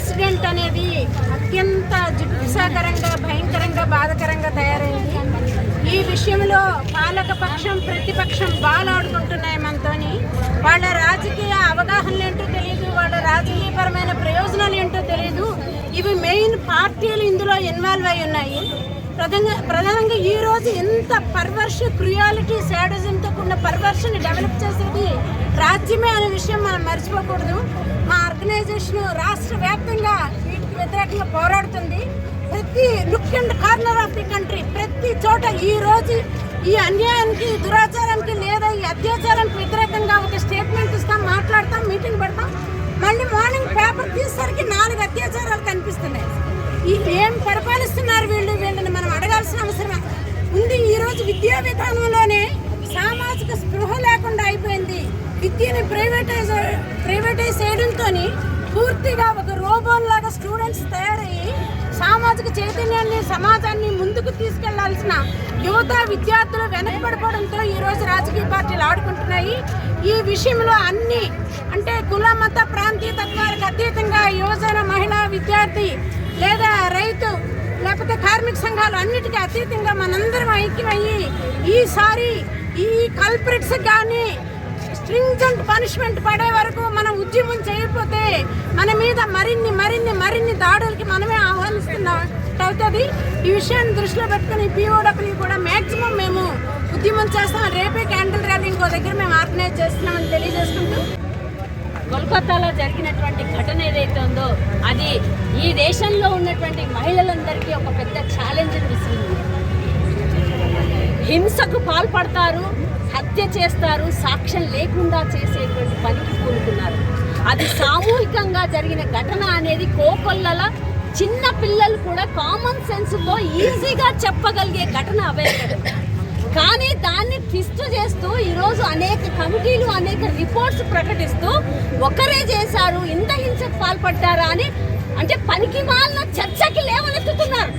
Incident అనేది అత్యంత జిగుప్సాకరంగా భయంకరంగా బాధకరంగా తయారైంది. ఈ విషయంలో పాలక పక్షం ప్రతిపక్షం బాలాడుకుంటున్నాయి మనతోని. వాళ్ళ రాజకీయ అవగాహనలు ఏంటో తెలియదు వాళ్ళ రాజకీయపరమైన ప్రయోజనాలు ఏంటో తెలియదు ఇవి మెయిన్ పార్టీలు ఇందులో ఇన్వాల్వ్ అయి ఉన్నాయి. ప్రధానంగా ప్రధానంగా ఈ రోజు ఎంత పర్వర్ష క్రియాలిటీ శాడిజంతో కూడిన పర్వర్షన్ డెవలప్ చేసేది రాజ్యమే అనే విషయం మనం మర్చిపోకూడదు. మా ఆర్గనైజేషన్ రాష్ట్ర వ్యాప్తంగా వీటికి వ్యతిరేకంగా పోరాడుతుంది. ప్రతి look and corner of the country ప్రతి చోట ఈ రోజు ఈ అన్యాయానికి దురాచారానికి లేదా ఈ అత్యాచారానికి వ్యతిరేకంగా ఒక స్టేట్మెంట్ ఇస్తాం మాట్లాడతాం మీటింగ్ పెడతాం. మళ్ళీ మార్నింగ్ పేపర్ తీసేసరికి నాలుగు అత్యాచారాలు కనిపిస్తున్నాయి. ఈ ఏం పరిపాలిస్తున్నారు వీళ్ళు? చేయాల్సిన అవసరం ఉంది ఈరోజు విద్యా విధానంలోనే సామాజిక స్పృహ లేకుండా అయిపోయింది. విద్యని ప్రైవేటైజ్ ప్రైవేటైజ్ చేయడంతో పూర్తిగా ఒక రోబోన్లాగా స్టూడెంట్స్ తయారయ్యి సామాజిక చైతన్యాన్ని సమాజాన్ని ముందుకు తీసుకెళ్ళాల్సిన యువత విద్యార్థులు వెనకబడిపోవడంతో ఈరోజు రాజకీయ పార్టీలు ఆడుకుంటున్నాయి. ఈ విషయంలో అన్ని అంటే కుల మత ప్రాంతీయ తత్వాలకు అతీతంగా యువజన మహిళా విద్యార్థి లేదా రైతు లేకపోతే కార్మిక సంఘాలు అన్నిటికీ అతీతంగా మనందరం ఐక్యమయ్యి ఈసారి ఈ కల్ప్రిట్స్ కానీ స్ట్రింజెంట్ పనిష్మెంట్ పడే వరకు మనం ఉద్యమం చేయకపోతే మన మీద మరిన్ని మరిన్ని మరిన్ని దాడులకి మనమే ఆహ్వానిస్తున్నాం అవుతుంది. ఈ విషయాన్ని దృష్టిలో పెట్టుకుని పిఓడబ్ల్యూ కూడా మ్యాక్సిమం మేము ఉద్యమం చేస్తాం. రేపే క్యాండిల్ ర్యాలీ ఇంకో దగ్గర మేము ఆర్గనైజ్ చేస్తున్నామని తెలియజేసుకుంటూ కోల్కతాలో జరిగినటువంటి ఘటన ఏదైతే ఉందో అది ఈ దేశంలో ఉన్నటువంటి మహిళలందరికీ ఒక పెద్ద ఛాలెంజ్ విసిరింది. హింసకు పాల్పడతారు హత్య చేస్తారు సాక్ష్యం లేకుండా చేసేటువంటి పనికి పూనుకున్నారు. అది సామూహికంగా జరిగిన ఘటన అనేది కోకొల్లల చిన్న పిల్లలు కూడా కామన్ సెన్స్తో ఈజీగా చెప్పగలిగే ఘటన అవే. కానీ దాన్ని ట్విస్ట్ చేస్తూ ఈరోజు అనేక కమిటీలు అనేక రిపోర్ట్స్ ప్రకటిస్తూ ఒకరే చేశారు ఇంత హింసకు పాల్పడ్డారా అని అంటే పనికి మాలిన చర్చకి లేవనెత్తుతున్నారు.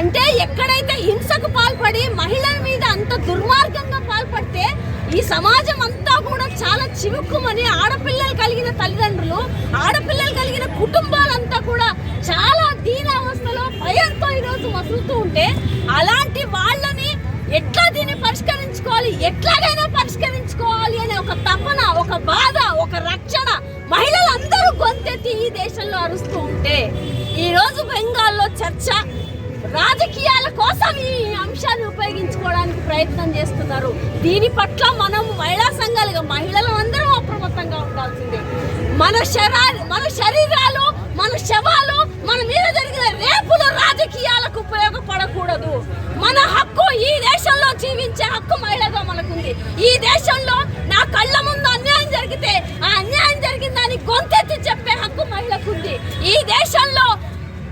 అంటే ఎక్కడైతే హింసకు పాల్పడి మహిళల మీద అంత దుర్మార్గంగా పాల్పడితే ఈ సమాజం అంతా కూడా చాలా చివుక్కుమని ఆడపిల్లలు కలిగిన తల్లిదండ్రులు ఆడపిల్లలు కలిగిన కుటుంబాలంతా కూడా చాలా దీనావస్థలో భయంతో ఈరోజు మసులుతూ ఉంటే అలాంటి వాళ్ళని ఎట్లా పరిష్కరించుకోవాలి. ఎట్లాగైనా పరిష్కరించుకోవాలి అనే ఒక తపన ఒక బాధ ఒక రక్షణ మహిళలందరూ గొంతెత్తి ఈ దేశంలో అరుస్తూ ఉంటే ఈ రోజు బెంగాల్లో చర్చ రాజకీయాల కోసం ఈ అంశాన్ని ఉపయోగించుకోవడానికి ప్రయత్నం చేస్తున్నారు. దీని పట్ల మనం మహిళా సంఘాలుగా మహిళలు అందరం అప్రమత్తంగా ఉండాల్సిందే. మన శరా మన శరీరాలు మన శవాలు మన మీద జరిగిన రేపులు రాజకీయాలకు ఉపయోగపడకూడదు. మన హక్కు ఈ దేశంలో జీవించే హక్కు మహిళగా ఈ దేశంలో నా కళ్ళ ముందు అన్యాయం జరిగితే ఆ అన్యాయం జరిగిందని గొంతెత్తి చెప్పే హక్కు మహిళకు ఉంది ఈ దేశంలో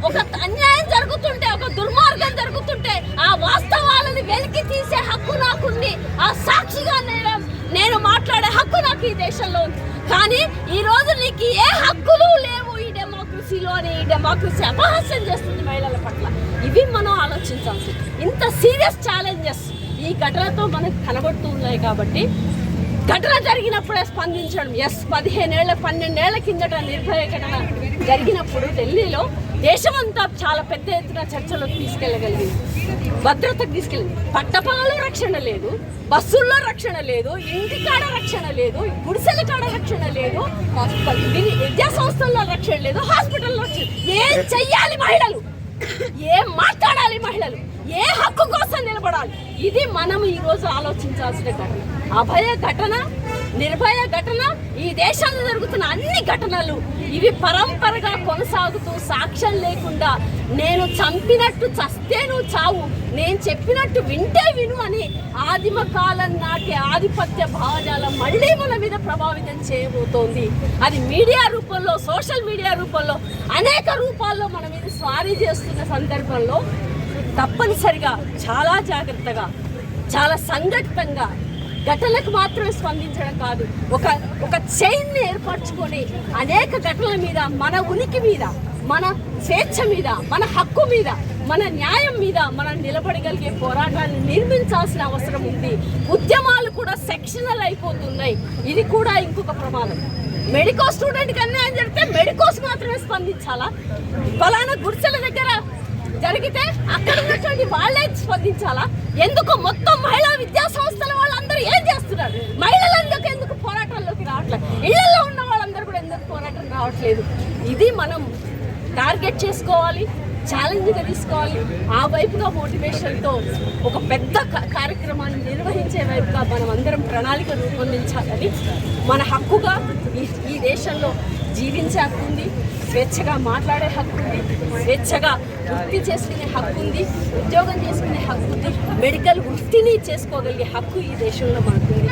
ఒక అన్యాయం జరుగుతుంటే ఒక దుర్మార్గం జరుగుతుంటే ఆ వాస్తవాలను వెలికి తీసే హక్కు నాకుంది. ఆ సాక్షిగా నేను నేను మాట్లాడే హక్కు నాకు ఈ దేశంలో ఉంది. కానీ ఈ రోజు నీకు ఏ హక్కులు లేవు ఈ డెమోక్రసీలోని ఈ డెమోక్రసీ అపహాస్యం చేస్తుంది మహిళల పట్ల. ఇవి మనం ఆలోచించాల్సి ఇంత సీరియస్ ఛాలెంజెస్ ఈ ఘటనతో మనకు కనబడుతూ ఉన్నాయి కాబట్టి ఘటన జరిగినప్పుడే స్పందించడం. ఎస్ పదిహేనేళ్ళ పన్నెండేళ్ళ కిందట నిర్భయ ఘటన జరిగినప్పుడు ఢిల్లీలో దేశమంతా చాలా పెద్ద ఎత్తున చర్చలోకి తీసుకెళ్ళగలిగింది. భద్రతకు తీసుకెళ్ళింది పట్టపగలు రక్షణ లేదు బస్సుల్లో రక్షణ లేదు ఇంటి కాడ రక్షణ లేదు గుడిసెల కాడ రక్షణ లేదు విద్యా సంస్థల్లో రక్షణ లేదు హాస్పిటల్లో ఏం చెయ్యాలి మహిళలు? ఏం మాట్లాడాలి మహిళలు? ఏ హక్కు కోసం నిలబడాలి? ఇది మనం ఈ రోజు ఆలోచించాల్సిన ఘటన. అభయ ఘటన నిర్భయ ఘటన ఈ దేశంలో జరుగుతున్న అన్ని ఘటనలు ఇవి పరంపరగా కొనసాగుతూ సాక్ష్యం లేకుండా నేను చంపినట్టు చస్తే నువ్వు చావు. నేను చెప్పినట్టు వింటే విను అని ఆదిమ కాలం నాటి ఆధిపత్య భావజాలం మళ్ళీ మన మీద ప్రభావితం చేయబోతోంది. అది మీడియా రూపంలో సోషల్ మీడియా రూపంలో అనేక రూపాల్లో మన మీద స్వారీ చేస్తున్న సందర్భంలో తప్పనిసరిగా చాలా జాగ్రత్తగా చాలా సంఘటితంగా ఘటనలకు మాత్రమే స్పందించడం కాదు. ఒక ఒక చైన్ని ఏర్పరచుకొని అనేక ఘటనల మీద మన ఉనికి మీద మన స్వేచ్ఛ మీద మన హక్కు మీద మన న్యాయం మీద మనం నిలబడగలిగే పోరాటాన్ని నిర్మించాల్సిన అవసరం ఉంది. ఉద్యమాలు కూడా సెక్షనల్ అయిపోతున్నాయి. ఇది కూడా ఇంకొక ప్రమాదం. మెడికో స్టూడెంట్కి అన్యాయం జరిగితే మెడికోస్ మాత్రమే స్పందించాలా? ఫలానా గుడిసెల దగ్గర జరిగితే అక్కడ ఉన్నటువంటి వాళ్ళే స్పందించాలా? ఎందుకు మొత్తం మహిళా విద్యా సంస్థల వాళ్ళందరూ ఏం చేస్తున్నారు? మహిళలందరికీ ఎందుకు పోరాటంలోకి రావట్లేదు? ఇళ్ళలో ఉన్న వాళ్ళందరూ కూడా ఎందుకు పోరాటం రావట్లేదు? ఇది మనం టార్గెట్ చేసుకోవాలి ఛాలెంజ్గా తీసుకోవాలి. ఆ వైపుగా మోటివేషన్తో ఒక పెద్ద క- కార్యక్రమాన్ని నిర్వహించే వైపుగా మనం అందరం ప్రణాళిక రూపొందించాలని మన హక్కుగా ఈ ఈ దేశంలో జీవించే హక్కు ఉంది. స్వేచ్ఛగా మాట్లాడే హక్కు ఉంది స్వేచ్ఛగా వృత్తి చేసుకునే హక్కు ఉంది ఉద్యోగం చేసుకునే హక్కు ఉంది మెడికల్ వృత్తిని చేసుకోగలిగే హక్కు ఈ దేశంలో మనకుంది.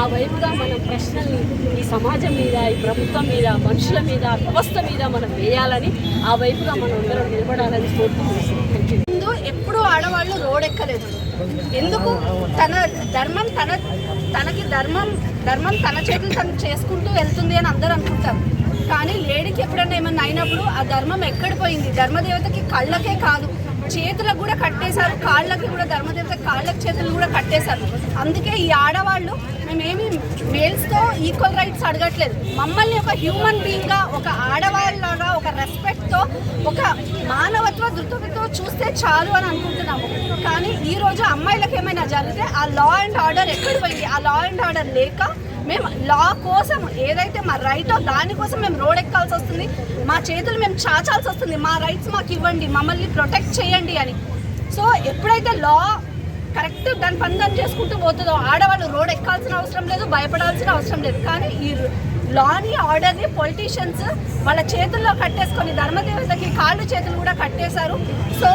ఆ వైపుగా మనం ప్రశ్నల్ని ఈ సమాజం మీద ఈ ప్రభుత్వం మీద మనుషుల మీద వ్యవస్థ మీద మనం వేయాలని ఆ వైపుగా మనం అందరం నిలబడాలని కోరుకుంటున్నాం. ముందు ఎప్పుడూ ఆడవాళ్ళు రోడ్ ఎక్కలేదు ఎందుకు? తన ధర్మం తన తనకి ధర్మం ధర్మం తన చేతులు తను చేసుకుంటూ వెళ్తుంది అని అందరూ అనుకుంటారు. కానీ లేడీకి ఎప్పుడన్నా ఏమన్నా అయినప్పుడు ఆ ధర్మం ఎక్కడ పోయింది? ధర్మదేవతకి కళ్ళకే కాదు. చేతులకు కూడా కట్టేశారు. కాళ్ళకి కూడా ధర్మదేవత కాళ్ళకి చేతులు కూడా కట్టేశారు. అందుకే ఈ ఆడవాళ్ళు మేమేమి మేల్స్తో ఈక్వల్ రైట్స్ అడగట్లేదు. మమ్మల్ని ఒక హ్యూమన్ బీయింగ్గా ఒక ఆడవాళ్ళగా ఒక రెస్పెక్ట్తో ఒక మానవత్వ దృక్పథంతో చూస్తే చాలు అని అనుకుంటున్నాము. కానీ ఈరోజు అమ్మాయిలకు ఏమైనా జరిగితే ఆ లా అండ్ ఆర్డర్ ఎక్కడ పోయింది? ఆ లా అండ్ ఆర్డర్ లేక మేము లా కోసం ఏదైతే మా రైటో దానికోసం మేము రోడ్ ఎక్కాల్సి వస్తుంది మా చేతులు మేము చాచాల్సి వస్తుంది మా రైట్స్ మాకు ఇవ్వండి మమ్మల్ని ప్రొటెక్ట్ చేయండి అని. సో ఎప్పుడైతే లా కరెక్ట్ దాని పని దాన్ని చేసుకుంటూ పోతుందో ఆడవాళ్ళు రోడ్ ఎక్కాల్సిన అవసరం లేదు భయపడాల్సిన అవసరం లేదు. కానీ ఈ లాని ఆర్డర్ని పొలిటీషియన్స్ వాళ్ళ చేతుల్లో కట్టేసుకొని ధర్మదేవతకి కాళ్ళు చేతులు కూడా కట్టేశారు. సో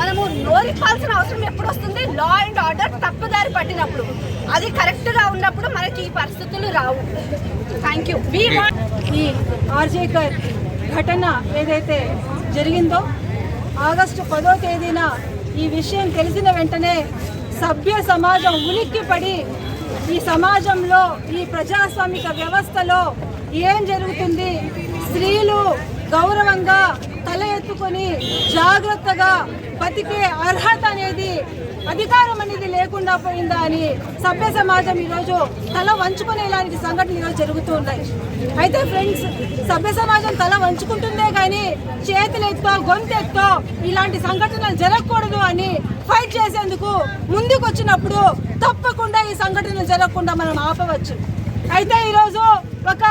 మనము నోరిపాల్సిన అవసరం ఎప్పుడు వస్తుంది? లా అండ్ ఆర్డర్ తప్పుదారి పట్టినప్పుడు. అది కరెక్ట్గా ఉన్నప్పుడు మనకి ఈ పరిస్థితులు రావు. థ్యాంక్ యూ వీ ఈ ఆర్జేకర్ ఘటన ఏదైతే జరిగిందో ఆగస్టు పదో తేదీన ఈ విషయం తెలిసిన వెంటనే సభ్య సమాజం ఉలిక్కి పడి ఈ సమాజంలో ఈ ప్రజాస్వామిక వ్యవస్థలో ఏం జరుగుతుంది? స్త్రీలు గౌరవంగా తల ఎత్తుకొని జాగ్రత్తగా బతికే అర్హత అనేది అధికారం అనేది లేకుండా పోయిందా అని సభ్య సమాజం ఈరోజు తల వంచుకునేలాంటి సంఘటనలు ఈరోజు జరుగుతూ ఉన్నాయి. అయితే ఫ్రెండ్స్ సభ్య సమాజం తల వంచుకుంటుందే కానీ చేతులెత్తో గొంతెత్తో ఇలాంటి సంఘటనలు జరగకూడదు అని వచ్చినప్పుడు తప్పకుండా ఈ సంఘటనలు జరగకుండా మనం ఆపవచ్చు. అయితే ఈరోజు ఒక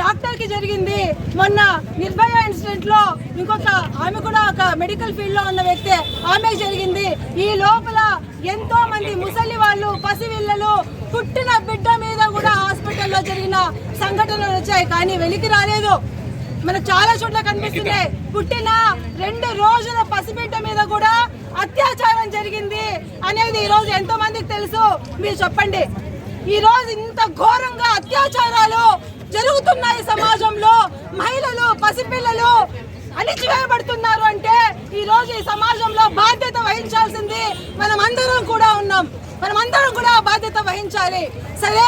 డాక్టర్కి జరిగింది. మొన్న నిర్భయ ఇన్సిడెంట్లో ఇంకొక ఆమె కూడా ఒక మెడికల్ ఫీల్డ్లో ఉన్న వ్యక్తి ఆమె జరిగింది. ఈ లోపల ఎంతో మంది ముసలి వాళ్ళు పసివిల్లలు పుట్టిన బిడ్డ మీద కూడా హాస్పిటల్లో జరిగిన సంఘటనలు వచ్చాయి. కానీ వెలికి రాలేదు. మనకు చాలా చోట్ల కనిపిస్తున్నాయి. పుట్టిన రెండు రోజుల పసిబిడ్డ మీద కూడా అత్యాచారం జరిగింది అనేది ఈ రోజు ఎంతో మందికి తెలుసు. మీరు చెప్పండి. ఈ రోజు ఇంత ఘోరంగా అత్యాచారాలు జరుగుతున్నాయి సమాజంలో. మహిళలు పసిపిల్లలు అణిచివేయబడుతున్నారు అంటే ఈ రోజు ఈ సమాజంలో బాధ్యత వహించాల్సింది మనం అందరం కూడా ఉన్నాం. మనమందరం కూడా బాధ్యత వహించాలి. సరే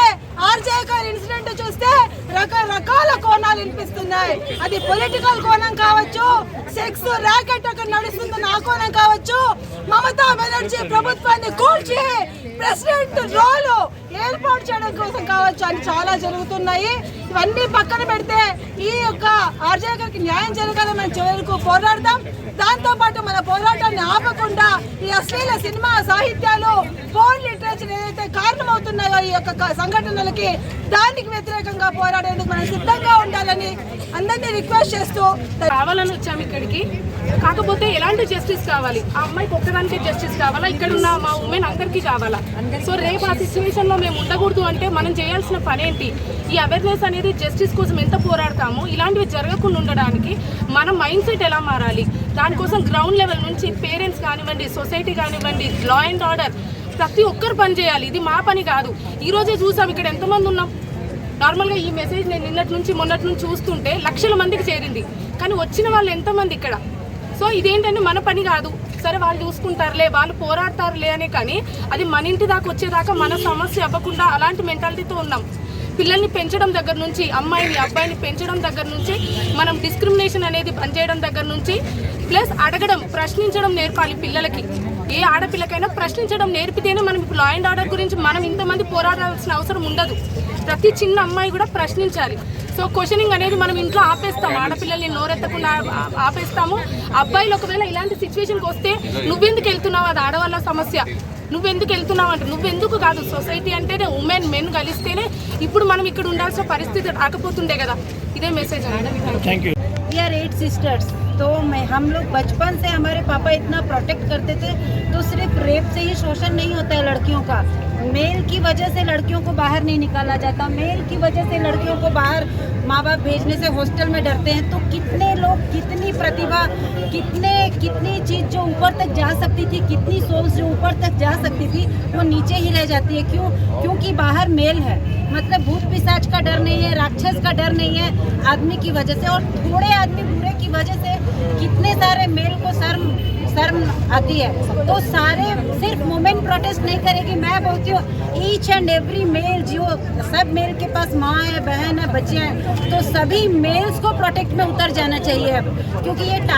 ఆర్జేకర్ ఇన్సిడెంట్ చూస్తే రకరకాల కోణాలు వినిపిస్తున్నాయి. అది పొలిటికల్ కోణం కావచ్చు సెక్స్ ర్యాకెట్ అక్కడ నడుస్తుంది ఆ కోణం కావచ్చు మమతా బెనర్జీ ప్రభుత్వాన్ని కూల్చి ప్రెసిడెంట్ రోలు ఏర్పాటు చేయడం కోసం కావచ్చు అని చాలా జరుగుతున్నాయి. ఇవన్నీ పక్కన పెడితే ఈ యొక్క ఆర్జేకర్కి న్యాయం జరగాలని మనం చివరకు పోరాడదాం. దాంతో పాటు మన పోరాటాన్ని ఆపకుండా ఈ అశ్లీల సినిమా సాహిత్యాలు ఫోన్ లిటరేచర్ ఏదైతే కారణమవుతున్నాయో ఈ యొక్క సంఘటనలకి దానికి వ్యతిరేకంగా పోరాడేందుకు మనం సిద్ధంగా ఉండాలని అందరినీ రిక్వెస్ట్ చేస్తూ కావాలని వచ్చాము ఇక్కడికి. కాకపోతే ఎలాంటి జస్టిస్ కావాలి? ఆ అమ్మాయికి ఒక్కదానికే జస్టిస్ కావాలా? ఇక్కడ ఉన్న మా ఉమెన్ అందరికీ కావాలా? సో రేపు ఆ సిచ్యువేషన్లో మేము ఉండకూడదు అంటే మనం చేయాల్సిన పని ఏంటి? ఈ అవేర్నెస్ అనేది జస్టిస్ కోసం ఎంత పోరాడతామో? ఇలాంటివి జరగకుండా ఉండడానికి మన మైండ్ సెట్ ఎలా మారాలి? దానికోసం గ్రౌండ్ లెవెల్ నుంచి పేరెంట్స్ కానివ్వండి సొసైటీ కానివ్వండి లా అండ్ ఆర్డర్ ప్రతి ఒక్కరు పని చేయాలి. ఇది మా పని కాదు. ఈరోజే చూసాం ఇక్కడ ఎంతమంది ఉన్నాం. నార్మల్గా ఈ మెసేజ్ నేను నిన్నటి నుంచి మొన్నటి నుంచి చూస్తుంటే లక్షల మందికి చేరింది. కానీ వచ్చిన వాళ్ళు ఎంతమంది ఇక్కడ? సో ఇదేంటంటే మన పని కాదు. సరే వాళ్ళు చూసుకుంటారులే వాళ్ళు పోరాడతారులే అనే కానీ అది మన ఇంటి దాకా వచ్చేదాకా మన సమస్య అవ్వకుండా అలాంటి మెంటాలిటీతో ఉన్నాం. పిల్లల్ని పెంచడం దగ్గర నుంచి అమ్మాయిని అబ్బాయిని పెంచడం దగ్గర నుంచి మనం డిస్క్రిమినేషన్ అనేది బంద్ చేయడం దగ్గర నుంచి ప్లస్ అడగడం ప్రశ్నించడం నేర్పాలి పిల్లలకి. ఏ ఆడపిల్లకైనా ప్రశ్నించడం నేర్పితేనే మనం ఇప్పుడు లా అండ్ ఆర్డర్ గురించి మనం ఇంతమంది పోరాడాల్సిన అవసరం ఉండదు. ప్రతి చిన్న అమ్మాయి కూడా ప్రశ్నించాలి. సో క్వశ్చనింగ్ అనేది మనం ఇంట్లో ఆపేస్తాం. ఆడపిల్లల్ని నోరెత్తకుండా ఆపేస్తాము. అబ్బాయిలు ఒకవేళ ఇలాంటి సిచ్యువేషన్కి వస్తే నువ్వెందుకు వెళ్తున్నావు? అది ఆడవాళ్ళ సమస్య. నువ్వెందుకు వెళ్తున్నావు అంటే నువ్వెందుకు కాదు. సొసైటీ అంటేనే ఉమెన్ మెన్ కలిస్తేనే ఇప్పుడు మనం ఇక్కడ ఉండాల్సిన పరిస్థితి రాకపోతుండే కదా. ఇదే మెసేజ్ థ్యాంక్ యూ సిస్టర్స్ तो मैं, हम लोग बचपन से हमारे पापा इतना प्रोटेक्ट करते थे तो सिर्फ़ रेप से ही शोषण नहीं होता है लड़कियों का। मेल की वजह से लड़कियों को बाहर नहीं निकाला जाता। मेल की वजह से लड़कियों को बाहर माँ बाप भेजने से हॉस्टल में डरते हैं। तो कितने लोग, कितनी प्रतिभा, कितने, कितनी चीज़ जो ऊपर तक जा सकती थी, कितनी सोच जो ऊपर तक जा सकती थी, वो नीचे ही रह जाती है। क्यों? क्योंकि बाहर मेल है। मतलब भूत पिशाच का डर नहीं है, राक्षस का डर नहीं है आदमी की वजह से। और थोड़े आदमी बुरे की वजह से कितने सारे मेल को शर्म शर्म आती है। तो सारे सिर्फ़ वुमेन प्रोटेस्ट नहीं करेगी। मैं बोलती हूँ ईच एंड एवरी मेल जो सब मेल के पास माँ है, बहन है, बच्चे हैं तो सभी मेल्स को प्रोटेक्ट में उतर जाना चाहिए क्योंकि ये टाइम